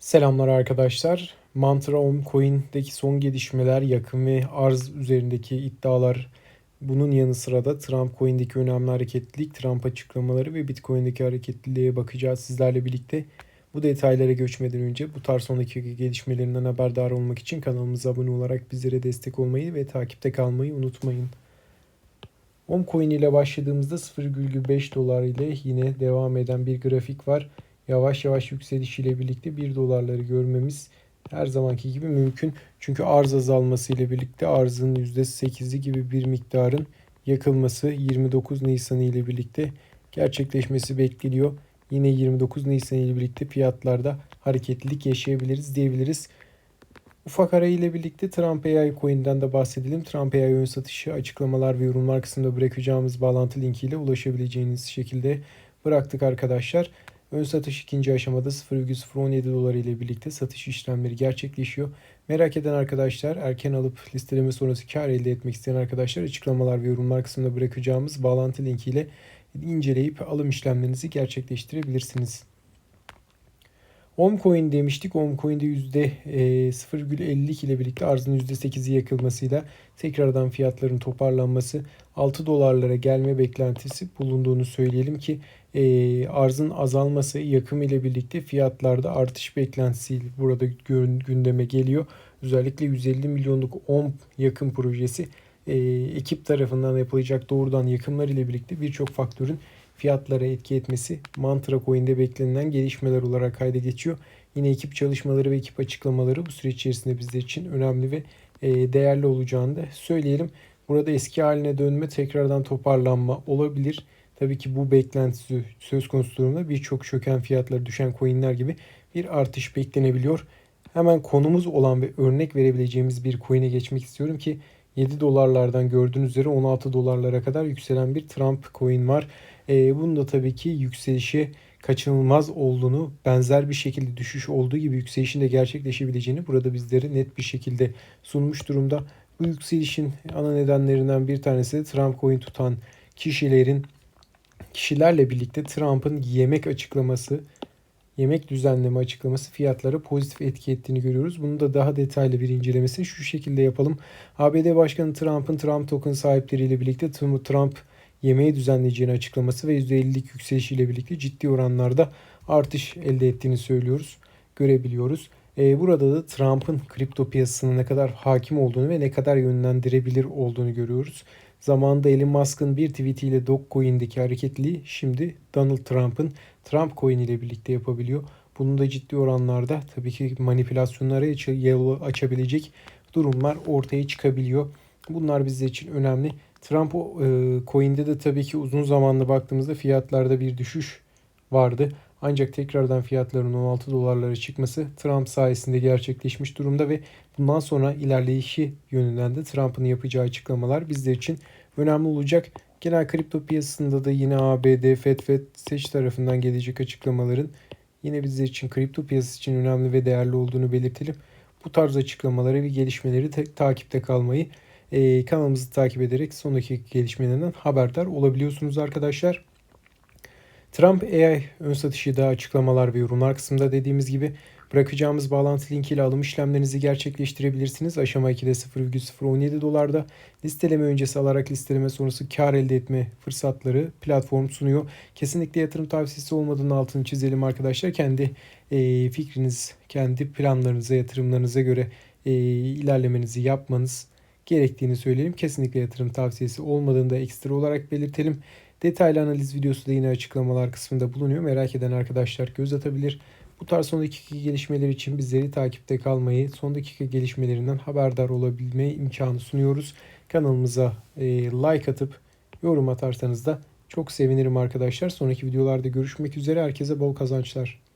Selamlar arkadaşlar. Mantra Om Coin'deki son gelişmeler, yakın ve arz üzerindeki iddialar, bunun yanı sıra da Trump Coin'deki önemli hareketlilik, Trump açıklamaları ve Bitcoin'deki hareketliliğe bakacağız sizlerle birlikte. Bu detaylara geçmeden önce bu tarz son gelişmelerinden haberdar olmak için kanalımıza abone olarak bizlere destek olmayı ve takipte kalmayı unutmayın. Omcoin ile başladığımızda 0,5 dolar ile yine devam eden bir grafik var yavaş yavaş yükselişiyle birlikte 1 dolarları görmemiz her zamanki gibi mümkün. Çünkü arz azalması ile birlikte arzın %8'i gibi bir miktarın yakılması 29 Nisan ile birlikte gerçekleşmesi bekleniyor. Yine 29 Nisan ile birlikte fiyatlarda hareketlilik yaşayabiliriz diyebiliriz. Ufak ara ile birlikte Trump AI coin'den de bahsedelim. Trump AI ön satışı açıklamalar ve yorumlar kısmında bırakacağımız bağlantı linkiyle ulaşabileceğiniz şekilde bıraktık arkadaşlar. Ön satış ikinci aşamada 0,017 dolar ile birlikte satış işlemleri gerçekleşiyor. Merak eden arkadaşlar erken alıp listeleme sonrası kar elde etmek isteyen arkadaşlar açıklamalar ve yorumlar kısmında bırakacağımız bağlantı linkiyle inceleyip alım işlemlerinizi gerçekleştirebilirsiniz. Omcoin demiştik. Omcoin'de %0,52 ile birlikte arzın %8'i yakılmasıyla tekrardan fiyatların toparlanması 6 dolarlara gelme beklentisi bulunduğunu söyleyelim ki e, arzın azalması yakım ile birlikte fiyatlarda artış beklentisi burada gündeme geliyor. Özellikle 150 milyonluk OM yakın projesi e, ekip tarafından yapılacak doğrudan yakımlar ile birlikte birçok faktörün fiyatlara etki etmesi Mantra Coin'de beklenen gelişmeler olarak kayda geçiyor. Yine ekip çalışmaları ve ekip açıklamaları bu süreç içerisinde bizler için önemli ve e, değerli olacağını da söyleyelim. Burada eski haline dönme, tekrardan toparlanma olabilir. Tabii ki bu beklentisi söz konusu durumda birçok çöken fiyatları düşen coinler gibi bir artış beklenebiliyor. Hemen konumuz olan ve örnek verebileceğimiz bir coin'e geçmek istiyorum ki 7 dolarlardan gördüğünüz üzere 16 dolarlara kadar yükselen bir Trump coin var. E, bunun da tabii ki yükselişi kaçınılmaz olduğunu, benzer bir şekilde düşüş olduğu gibi yükselişin de gerçekleşebileceğini burada bizlere net bir şekilde sunmuş durumda. Bu yükselişin ana nedenlerinden bir tanesi de Trump coin tutan kişilerin kişilerle birlikte Trump'ın yemek açıklaması, yemek düzenleme açıklaması fiyatlara pozitif etki ettiğini görüyoruz. Bunu da daha detaylı bir incelemesini şu şekilde yapalım. ABD Başkanı Trump'ın Trump token sahipleriyle birlikte Trump yemeği düzenleyeceğini açıklaması ve %50'lik yükselişiyle birlikte ciddi oranlarda artış elde ettiğini söylüyoruz, görebiliyoruz. Ee, burada da Trump'ın kripto piyasasına ne kadar hakim olduğunu ve ne kadar yönlendirebilir olduğunu görüyoruz. Zamanında Elon Musk'ın bir tweetiyle Dogecoin'deki hareketliliği şimdi Donald Trump'ın Trump Coin ile birlikte yapabiliyor. Bunun da ciddi oranlarda tabii ki manipülasyonlara yol açabilecek durumlar ortaya çıkabiliyor. Bunlar bizler için önemli. Trump e, coin'de de tabii ki uzun zamanlı baktığımızda fiyatlarda bir düşüş vardı. Ancak tekrardan fiyatların 16 dolarlara çıkması Trump sayesinde gerçekleşmiş durumda ve bundan sonra ilerleyişi yönünden de Trump'ın yapacağı açıklamalar bizler için önemli olacak. Genel kripto piyasasında da yine ABD, FED, FED seç tarafından gelecek açıklamaların yine bizler için kripto piyasası için önemli ve değerli olduğunu belirtelim. Bu tarz açıklamaları ve gelişmeleri te- takipte kalmayı, e, kanalımızı takip ederek sonraki gelişmelerden haberdar olabiliyorsunuz arkadaşlar. Trump AI ön satışı da açıklamalar ve yorumlar kısmında dediğimiz gibi bırakacağımız bağlantı linkiyle alım işlemlerinizi gerçekleştirebilirsiniz. Aşama 2'de 0,017 dolarda listeleme öncesi alarak listeleme sonrası kar elde etme fırsatları platform sunuyor. Kesinlikle yatırım tavsiyesi olmadığını altını çizelim arkadaşlar. Kendi e, fikriniz, kendi planlarınıza, yatırımlarınıza göre e, ilerlemenizi yapmanız gerektiğini söyleyelim. Kesinlikle yatırım tavsiyesi olmadığını da ekstra olarak belirtelim. Detaylı analiz videosu da yine açıklamalar kısmında bulunuyor. Merak eden arkadaşlar göz atabilir. Bu tarz son dakika gelişmeler için bizleri takipte kalmayı, son dakika gelişmelerinden haberdar olabilme imkanı sunuyoruz. Kanalımıza e, like atıp yorum atarsanız da çok sevinirim arkadaşlar. Sonraki videolarda görüşmek üzere. Herkese bol kazançlar.